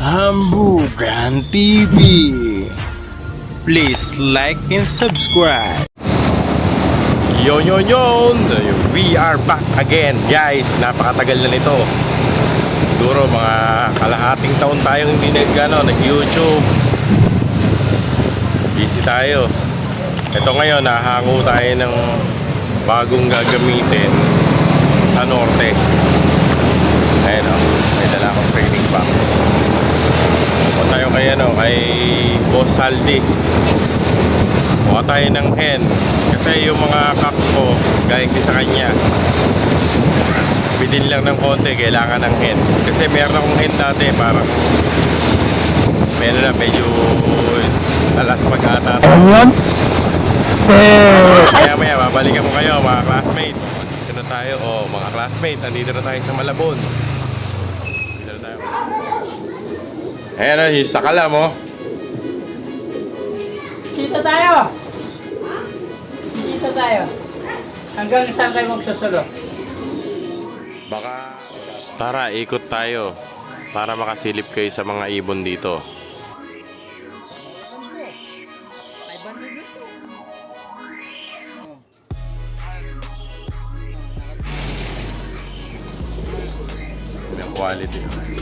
Hambugan TV. Please like and subscribe. Yon yon yon! We are back again guys! Napakatagal na nito. Siguro mga kalahating taon tayong hindi nag, ano, nag-YouTube. Busy tayo. Ito ngayon, nahango tayo ng bagong gagamitin sa norte. Ayan o, may dala akong training box. Punta tayo kay, ano, kay Boss Saldi. Kuha tayo ng hen. Kasi yung mga kak ko, galing din sa kanya. Bidin lang ng konti, kailangan ng hen. Kasi meron akong hen dati, parang meron na, medyo alas mag-ata. Ayan. Eh, Maya maya, babalikan mo kayo mga classmate. Dito na tayo, oh mga classmate, andito na tayo sa Malabon. Dito na tayo. Ayan o, yung sakalam oh. Sita tayo. Sita tayo. Hanggang saan kayo magsusulo? Baka... Tara, ikot tayo para makasilip kayo sa mga ibon dito. Quality.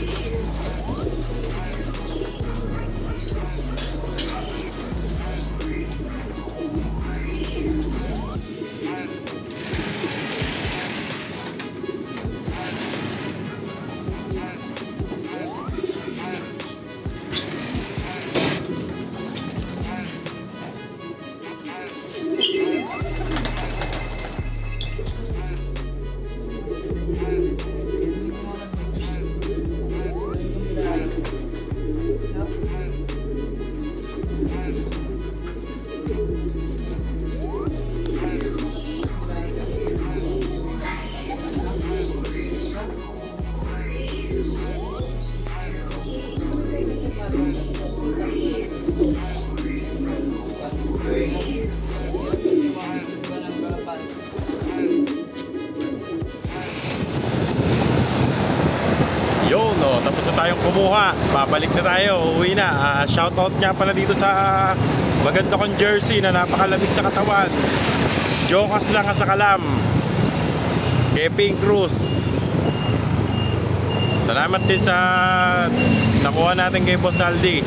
No, tapos na tayong kumuha. Babalik na tayo, uwi na. Ah, shoutout nga pala dito sa maganda kong jersey na napakalamig sa katawan. Jokas lang sa kalam. Kay Pink Cruz. Salamat din sa nakuha natin kay Boss Aldi.